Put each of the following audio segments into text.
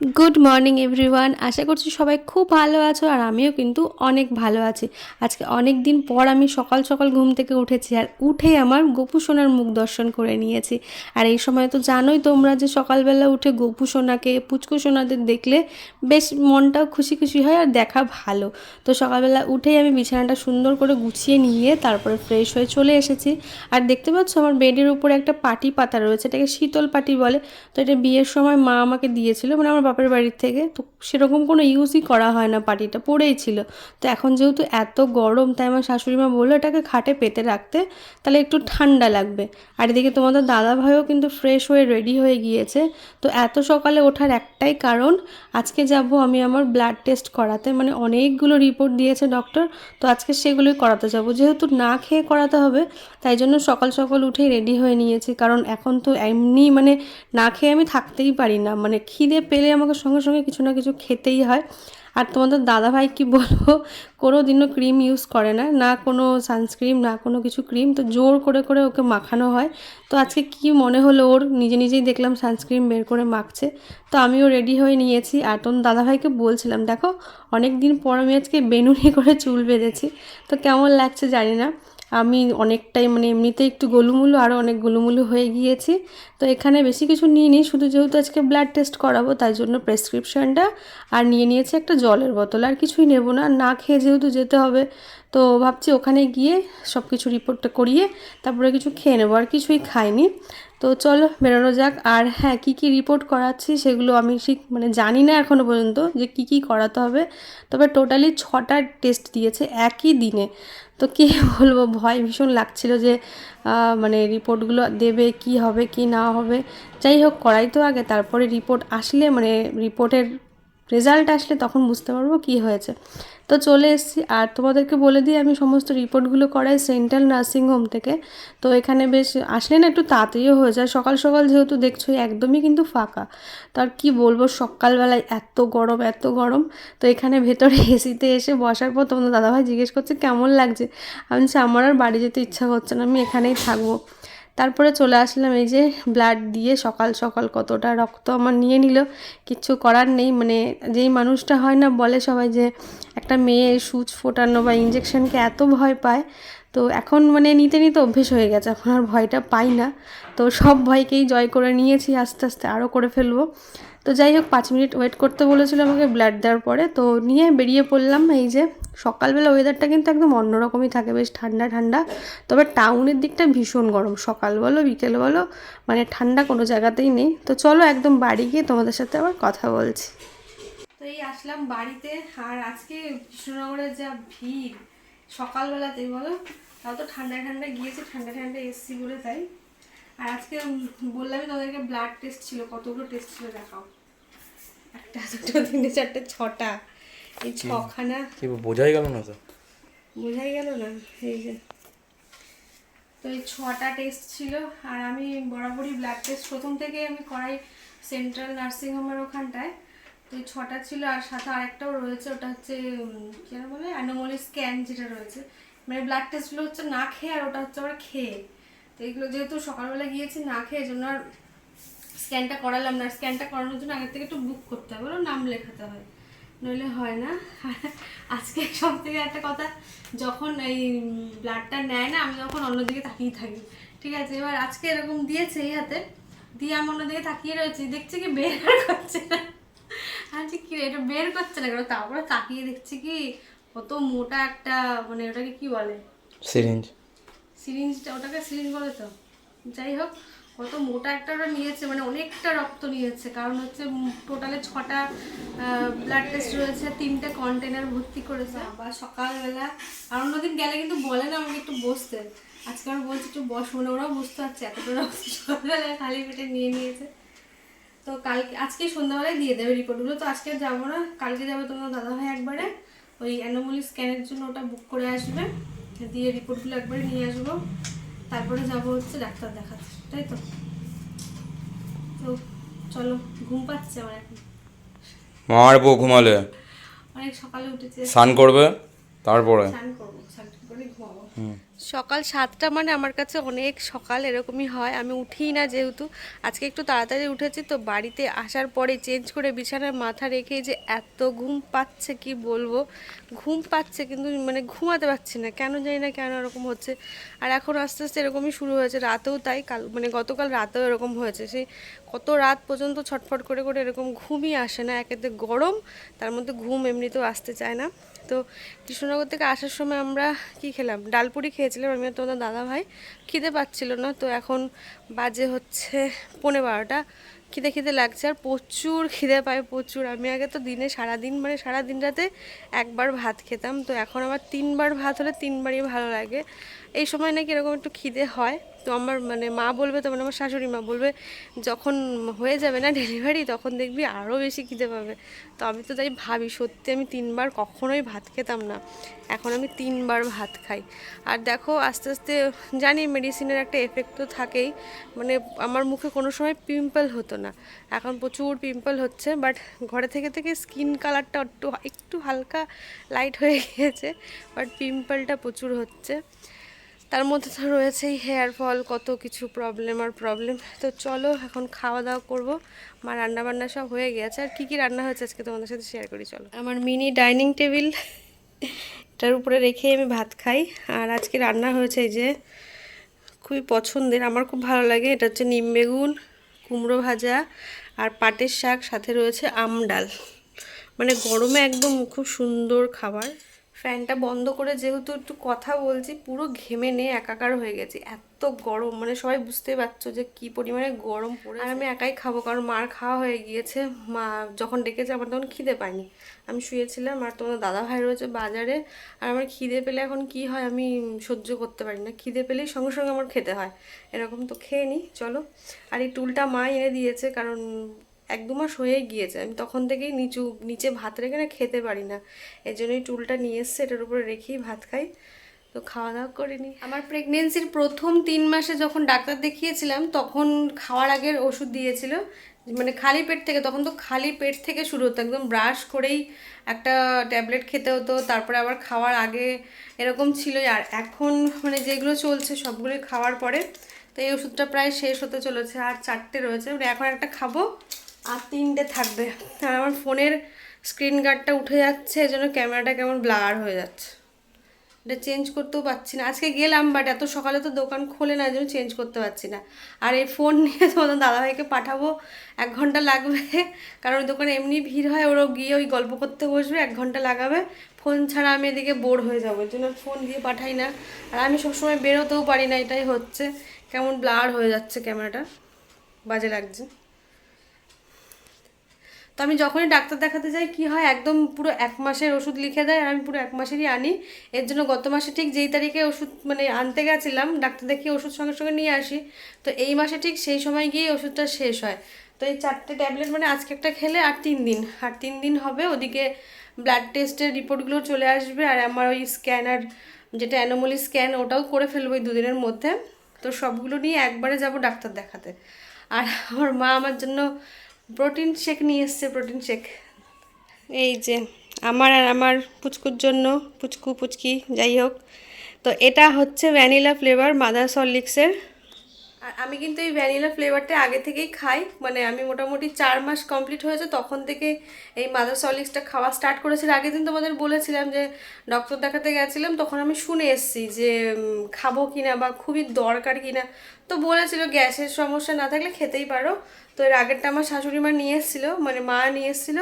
Good morning everyone আশা করছি সবাই খুব ভালো আছো আর আমিও কিন্তু অনেক ভালো আছি। আজকে অনেক দিন পর আমি সকাল সকাল ঘুম থেকে উঠেছি আর উঠে আমার গোপু সোনার মুখ দর্শন করে নিয়েছি। আর এই সময় তো জানোই তোমরা যে সকালবেলা উঠে গোপু সোনাকে, পুচকু সোনাদের দেখলে বেশ মনটাও খুশি খুশি হয় আর দেখা ভালো। তো সকালবেলা উঠেই আমি বিছানাটা সুন্দর করে গুছিয়ে নিয়ে তারপরে ফ্রেশ হয়ে চলে এসেছি। আর দেখতে পাচ্ছ আমার বেডের উপরে একটা পাটি পাতা রয়েছে, এটাকে শীতল পাটি বলে। তো এটা বিয়ের সময় মা আমাকে দিয়েছিল মানে আমার বাপের বাড়ির থেকে, তো সেরকম কোনো ইউজই করা হয় না পাটিটা পড়েই ছিল। তো এখন যেহেতু এত গরম, তাই আমার শাশুড়ি মা বলল এটাকে খাটে পেতে রাখতে, তাহলে একটু ঠান্ডা লাগবে। আর এদিকে তোমাদের দাদা ভাইও কিন্তু ফ্রেশ হয়ে রেডি হয়ে গিয়েছে। তো এত সকালে ওঠার একটাই কারণ, আজকে যাব আমি আমার ব্লাড টেস্ট করাতে। মানে অনেকগুলো রিপোর্ট দিয়েছে ডক্টর তো আজকে সেগুলোই করাতে যাব। যেহেতু না খেয়ে করাতে হবে, তাই জন্য সকাল সকাল উঠেই রেডি হয়ে নিয়েছি। কারণ এখন তো এমনি মানে না খেয়ে আমি থাকতেই পারি না। মানে খিদে পেলে আমাকে সঙ্গে সঙ্গে কিছু না কিছু খেতেই হয়। আর তোমাদের দাদাভাই কি বলব কোনো দিনও ক্রিম ইউজ করে না না কোনো সানস্ক্রিন না কোনো কিছু ক্রিম তো জোর করে করে ওকে মাখানো হয়। তো আজকে কি মনে হলো ওর? নিজে নিজেই দেখলাম সানস্ক্রিন বের করে মাখছে। তো আমিও রেডি হয়ে নিয়েছি। আর তোর দাদাভাইকে বলছিলাম, দেখো অনেক দিন পর আমি আজকে বেনুনি করে চুল বেঁধেছি। তো কেমন লাগছে জানি না। আমি অনেকটাই মানে এমনিতে একটু গোলুমুলু আরও অনেক গোলুমুলু হয়ে গিয়েছি। তো এখানে বেশি কিছু নিয়ে নিই শুধু যেহেতু আজকে ব্লাড টেস্ট করাবো, তাই জন্য প্রেসক্রিপশনটা আর নিয়ে নিয়েছি একটা জলের বোতল, আর কিছুই নেব না। না খেয়ে যেহেতু যেতে হবে, তো ভাবছি ওখানে গিয়ে সব কিছু রিপোর্টটা করিয়ে তারপরে কিছু খেয়ে নেব, আর কিছুই খাইনি। তো চলো বেরোনো যাক। আর হ্যাঁ কী কী রিপোর্ট করাচ্ছি সেগুলো আমি ঠিক মানে জানি না এখনও পর্যন্ত যে কী কী করাতে হবে। তবে টোটালি ছটা টেস্ট দিয়েছে একই দিনে। তো কী বলব, ভয় ভীষণ লাগছিল যে মানে রিপোর্টগুলো দেবে, কি হবে, কি না হবে। যাই হোক, করাই তো আগে, তারপরে রিপোর্ট আসলে মানে রিপোর্টের রেজাল্ট আসলে তখন বুঝতে পারব কি হয়েছে। তো চলে এসেছি আর তোমাদেরকে বলে দিই, আমি সমস্ত রিপোর্টগুলো করাই সেন্ট্রাল নার্সিং হোম থেকে। তো এখানে বেশ আসলে না একটু তাড়াতাড়িও হয়ে যায়। সকাল সকাল যেহেতু দেখছ একদমই কিন্তু ফাঁকা। তো আর কী বলব, সকালবেলায় এত গরম এত গরম। তো এখানে ভেতরে এসিতে এসে বসার পর তোমাদের দাদাভাই জিজ্ঞেস করছে, কেমন লাগছে? আমি আমার আর বাড়ি যেতে ইচ্ছা করছে না, আমি এখানেই থাকব। তারপরে চলে আসলাম এই যে ব্লাড দিয়ে সকাল সকাল কতটা রক্ত আমার নিয়ে নিল। কিচ্ছু করার নেই মানে যেই মানুষটা হয় না বলে সবাই যে একটা মেয়ে সুচ ফোটানো বা ইঞ্জেকশনকে এত ভয় পায়, তো এখন মানে নিতে নিতে অভ্যেস হয়ে গেছে, এখন আর ভয়টা পাই না। তো সব ভয়কেই জয় করে নিয়েছি, আস্তে আস্তে আরও করে ফেলব। তো যাই হোক, পাঁচ মিনিট ওয়েট করতে বলেছিল আমাকে ব্লাড দেওয়ার পরে, তো নিয়ে বেরিয়ে পড়লাম এই যে সকালবেলা ওয়েদারটা কিন্তু একদম অন্যরকমই থাকে, বেশ ঠান্ডা ঠান্ডা। তবে টাউনের দিকটা ভীষণ গরম। সকাল বলো, বিকেল বলো মানে ঠান্ডা কোনো জায়গাতেই নেই। তো চলো একদম বাড়ি গিয়ে তোমাদের সাথে আবার কথা বলছি। তো এই আসলাম বাড়িতে, আর আজকে কৃষ্ণনগরের যা ভিড় সকালবেলাতেই বলো, তাও তো ঠান্ডা ঠান্ডা গিয়েছে ঠান্ডা ঠান্ডা এসছি বলে তাই। আর আজকে বললামই তোমাদেরকে ব্লাড টেস্ট ছিল, কতগুলো টেস্ট ছিল দেখাও। একটা, দুটো, তিনটে, চারটে, ছটা। এই ছখানা। কি বোঝাই গেল না তো? বোঝাই গেল না এই যে। তো এই ছটা টেস্ট ছিল আর আমি বরাবরই ব্লাড টেস্ট প্রথম থেকে আমি করাই সেন্ট্রাল নার্সিং হোমের ওখানটায়। তো এই ছটা ছিল আর সাথে আরেকটাও রয়েছে ওটা হচ্ছে কি বলে অ্যানোমলি স্ক্যান যেটা রয়েছে। মানে ব্লাড টেস্টগুলো হচ্ছে না খেয়ে আর ওটা হচ্ছে আবার খেয়ে। তো এগুলো যেহেতু সকালবেলা গিয়েছি না খেয়ে জন্য আর স্ক্যানটা করালাম না। স্ক্যানটা করানোর জন্য আগের থেকে একটু বুক করতে হবে ওরও নাম লেখাতে হয়। নইলে হয় না। আজকে সব থেকে একটা কথা যখন এই ব্লাডটা নেয় না আমি যখন অন্যদিকে তাকিয়ে থাকি। ঠিক আছে এবার আজকে এরকম দিয়েছে এই হাতে দিয়ে আমি অন্যদিকে তাকিয়ে রয়েছি দেখছি কি বের করছে না। আচ্ছা কি এটা বের করছে না কেন? তারপরে তাকিয়ে দেখছি কি কত মোটা একটা মানে ওটাকে কি বলে? সিরিঞ্জ সিরিঞ্জটা ওটাকে সিরিঞ্জ বলে তো। যাই হোক কত মোটা একটা ওরা নিয়েছে মানে অনেকটা রক্ত নিয়েছে। কারণ হচ্ছে টোটালে ছটা ব্লাড টেস্ট রয়েছে, তিনটে কন্টেনার ভর্তি করেছে। আবার সকালবেলা। আর অন্যদিন গেলে কিন্তু বলে না আমাকে একটু বসতে। আজকে আমি বলছি একটু বস মানে ওরাও বুঝতে পারছে এতটা রক্ত সকালবেলায় খালি পেটে নিয়ে নিয়েছে। তো কালকে, আজকে সন্ধ্যাবেলায় দিয়ে দেবে রিপোর্টগুলো তো আজকে যাব না, কালকে যাবে তোমার দাদা ভাই একবারে। ওই অ্যানোমলি স্ক্যানের জন্য ওটা বুক করে আসবে। দিয়ে রিপোর্টগুলো একবারে নিয়ে আসব। তারপরে যাব হচ্ছে ডাক্তার দেখাতে। তাই তো? তো চলো ঘুম পাচ্ছে আমার এখন। মার বউ ঘুমালে। অনেক সকালে উঠেছে। স্নান করবে? তারপরে? স্নান করব স্নান করে ঘুমাবো। সকাল সাতটা মানে আমার কাছে অনেক সকাল, এরকমই হয়। আমি উঠিই না যেহেতু, আজকে একটু তাড়াতাড়ি উঠেছি তো বাড়িতে আসার পরে চেঞ্জ করে বিছানার মাথা রেখে যে এত ঘুম পাচ্ছে, কি বলব? ঘুম পাচ্ছে কিন্তু মানে ঘুমাতে পারছি না। কেন জানি না কেন এরকম হচ্ছে। আর এখন আস্তে আস্তে এরকমই শুরু হয়েছে। রাতেও তাই, কাল মানে গতকাল রাতেও এরকম হয়েছে। সেই কত রাত পর্যন্ত ছটফট করে করে এরকম ঘুমই আসে না। একেতে গরম, তার মধ্যে ঘুম এমনিতেও আসতে চায় না। তো কৃষ্ণনগর থেকে আসার সময় আমরা কি খেলাম? ডালপুরি খেয়েছিলাম আমি তোমাদের দাদা ভাই খিদে পাচ্ছিল না, তো এখন বাজে হচ্ছে পনেরো বারোটা। খিদে খিদে লাগছে আর প্রচুর খিদে পায়, প্রচুর। আমি আগে তো দিনে সারাদিন মানে সারাদিন রাতে একবার ভাত খেতাম, তো এখন আমার তিনবার ভাত হলে তিনবারই ভালো লাগে। এই সময় নাকি এরকম একটু খিদে হয়। তো আমার মানে মা বলবে তো মানে আমার শাশুড়ি মা বলবে, যখন হয়ে যাবে না ডেলিভারি তখন দেখবি আরও বেশি খিদে পাবে। তো আমি তো তাই ভাবি, সত্যি আমি তিনবার কখনোই ভাত খেতাম না। এখন আমি তিনবার ভাত খাই। আর দেখো, আস্তে আস্তে জানি মেডিসিনের একটা এফেক্ট তো থাকেই। মানে আমার মুখে কোনো সময় পিম্পল হতো না। এখন প্রচুর পিম্পল হচ্ছে বাট ঘরে থেকে থেকে স্কিন কালারটা একটু একটু হালকা লাইট হয়ে গিয়েছে বাট পিম্পলটা প্রচুর হচ্ছে। তার মধ্যে তো রয়েছেই হেয়ার ফল কত কিছু প্রবলেম আর প্রবলেম তো চলো এখন খাওয়া দাওয়া করব। মা রান্না বান্না সব হয়ে গেছে। আর কি কি রান্না হয়েছে আজকে তোমাদের সাথে শেয়ার করি, চলো। আমার মিনি ডাইনিং টেবিল এটার উপরে রেখে আমি ভাত খাই। আর আজকে রান্না হয়েছে এই যে, খুবই পছন্দের, আমার খুব ভালো লাগে। এটা হচ্ছে নিম বেগুন, কুমড়ো ভাজা আর পাটের শাক, সাথে রয়েছে আম ডাল। মানে গরমে একদম খুব সুন্দর খাবার। ফ্যানটা বন্ধ করে যেহেতু একটু কথা বলছি, পুরো ঘেমে নিয়ে একাকার হয়ে গেছি। এত গরম মানে সবাই বুঝতে পারছ যে কি পরিমাণে গরম পড়ে আর আমি একাই খাব কারণ মার খাওয়া হয়ে গিয়েছে। মা যখন ডেকেছে আমার তখন খিদে পাইনি আমি শুয়েছিলাম আর তোমার দাদা ভাই রয়েছে বাজারে। আর আমার খিদে পেলে এখন কি হয় আমি সহ্য করতে পারি না। খিদে পেলেই সঙ্গে সঙ্গে আমার খেতে হয়। এরকম তো খেয়ে নিই চলো। আর এই টুলটা মা এনে দিয়েছে কারণ এক দু মাস হয়ে গিয়েছে। আমি তখন থেকেই নিচু, নিচে ভাত রেখে না খেতে পারি না। এই জন্যই টুলটা নিয়ে এসছে, এটার উপরে রেখেই ভাত খাই। তো খাওয়া দাওয়া করিনি আমার প্রেগনেন্সির প্রথম তিন মাসে যখন ডাক্তার দেখিয়েছিলাম, তখন খাওয়ার আগের ওষুধ দিয়েছিল। মানে খালি পেট থেকে, তখন তো খালি পেট থেকে শুরু হতো। একদম ব্রাশ করেই একটা ট্যাবলেট খেতে হতো, তারপরে আবার খাওয়ার আগে এরকম ছিল। আর এখন মানে যেগুলো চলছে, সবগুলোই খাওয়ার পরে তো এই ওষুধটা প্রায় শেষ হতে চলেছে, আর চারটে রয়েছে। মানে এখন একটা খাব আর তিনটে থাকবে। আর আমার ফোনের স্ক্রিন গার্ডটা উঠে যাচ্ছে, এই জন্য ক্যামেরাটা কেমন ব্লার হয়ে যাচ্ছে। এটা চেঞ্জ করতেও পারছি না। আজকে গেলাম বাট এত সকালে তো দোকান খোলে না, এই জন্য চেঞ্জ করতে পারছি না। আর এই ফোন নিয়ে তোমাদের দাদাভাইকে পাঠাবো, এক ঘণ্টা লাগবে। কারণ দোকানে এমনি ভিড় হয়, ওরও গিয়ে ওই গল্প করতে বসবে, এক ঘণ্টা লাগাবে। ফোন ছাড়া আমি এদিকে বোর হয়ে যাব, এই জন্য ফোন দিয়ে পাঠাই না। আর আমি সবসময় বেরোতেও পারি না, এটাই হচ্ছে। কেমন ব্লার হয়ে যাচ্ছে ক্যামেরাটা। বাজে লাগছে। তো আমি যখনই ডাক্তার দেখাতে যাই, কি হয়, একদম পুরো এক মাসের ওষুধ লিখে দেয় আর আমি পুরো এক মাসেরই আনি। এর জন্য গত মাসে ঠিক যেই তারিখে ওষুধ মানে আনতে গেছিলাম, ডাক্তার দেখিয়ে ওষুধ সঙ্গে সঙ্গে নিয়ে আসি। তো এই মাসে ঠিক সেই সময় গিয়ে ওষুধটা শেষ হয়। তো এই চারটে ট্যাবলেট মানে আজকে একটা খেলে আর তিন দিন। আর তিন দিন হবে, ওদিকে ব্লাড টেস্টের রিপোর্টগুলো চলে আসবে আর আমার ওই স্ক্যানার যেটা অ্যানোমলি স্ক্যান, ওটাও করে ফেলব এই দুদিনের মধ্যে। তো সবগুলো নিয়ে একবারে যাব ডাক্তার দেখাতে। আর আমার মা আমার জন্য প্রোটিন শেক নিয়ে এসছে প্রোটিন শেক এই যে, আমার আর আমার পুচকুর জন্য, পুচকু, পুচকি, যাই হোক। তো এটা হচ্ছে ভ্যানিলা ফ্লেভার মাদার সলিক্সের আর আমি কিন্তু এই ভ্যানিলা ফ্লেভারটা আগে থেকেই খাই। মানে আমি মোটামুটি চার মাস কমপ্লিট হয়েছে, তখন থেকে এই মাদার সলিক্সটা খাওয়া স্টার্ট করেছিল আগের দিন তোমাদের বলেছিলাম যে ডক্টর দেখাতে গেছিলাম, তখন আমি শুনে এসেছি যে খাব কিনা বা খুবই দরকার কিনা। তো বলেছিল গ্যাসের সমস্যা না থাকলে খেতেই পারো। তো এর আগেরটা আমার শাশুড়ি মা নিয়ে এসেছিল মানে মা নিয়ে এসেছিল।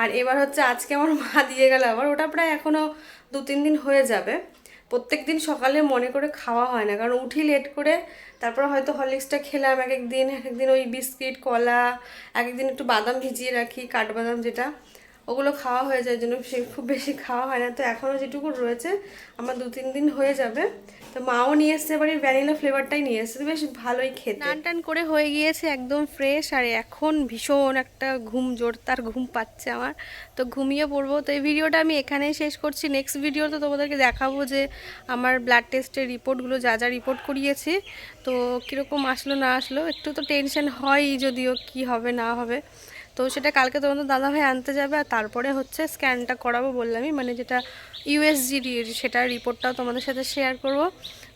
আর এবার হচ্ছে আজকে আমার মা দিয়ে গেল আবার। ওটা প্রায় এখনও দু তিন দিন হয়ে যাবে। প্রত্যেক দিন সকালে মনে করে খাওয়া হয় না। কারণ উঠি লেট করে, তারপর হয়তো হরলিক্সটা খেলাম এক একদিন এক একদিন ওই বিস্কিট, কলা, এক একদিন একটু বাদাম ভিজিয়ে রাখি, কাঠবাদাম যেটা। ওগুলো খাওয়া হয়ে যায় জন্য সে খুব বেশি খাওয়া হয় না। তো এখনও যেটুকু রয়েছে, আমার দু তিন দিন হয়ে যাবে। তো মাও নিয়ে এসছে, এবার এই ভ্যানিলা ফ্লেভারটাই নিয়ে এসছে। বেশ ভালোই খেতে। টান টান করে হয়ে গিয়েছে, একদম ফ্রেশ আর এখন ভীষণ একটা ঘুম জোরদার ঘুম পাচ্ছে আমার। তো ঘুমিয়ে পড়ব। তো এই ভিডিওটা আমি এখানেই শেষ করছি। নেক্সট ভিডিও তো তোমাদেরকে দেখাবো যে আমার ব্লাড টেস্টের রিপোর্টগুলো যা যা রিপোর্ট করিয়েছি। তো কীরকম আসলো না আসলো, একটু তো টেনশন হয়ই, যদিও কি হবে না হবে। তো সেটা কালকে তোমাদের দাদাভাই আনতে যাবে আর তারপরে হচ্ছে স্ক্যানটা করাবো বললামই মানে যেটা ইউএসজি সেটা রিপোর্টটাও তোমাদের সাথে শেয়ার করব।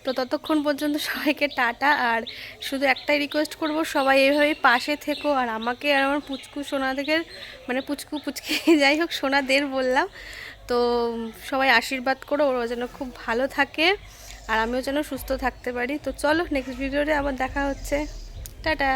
তো ততক্ষণ পর্যন্ত সবাইকে টাটা, আর শুধু একটাই রিকোয়েস্ট করব, সবাই এইভাবে পাশে থেকো, আর আমাকে আর আমার পুচকু সোনা সোনাদের মানে পুচকু পুচকি, যাই হোক সোনাদের বললাম। তো সবাই আশীর্বাদ করো, ওরা যেন খুব ভালো থাকে, আর আমিও যেন সুস্থ থাকতে পারি। তো চলো নেক্সট ভিডিওতে আবার দেখা হচ্ছে। টাটা!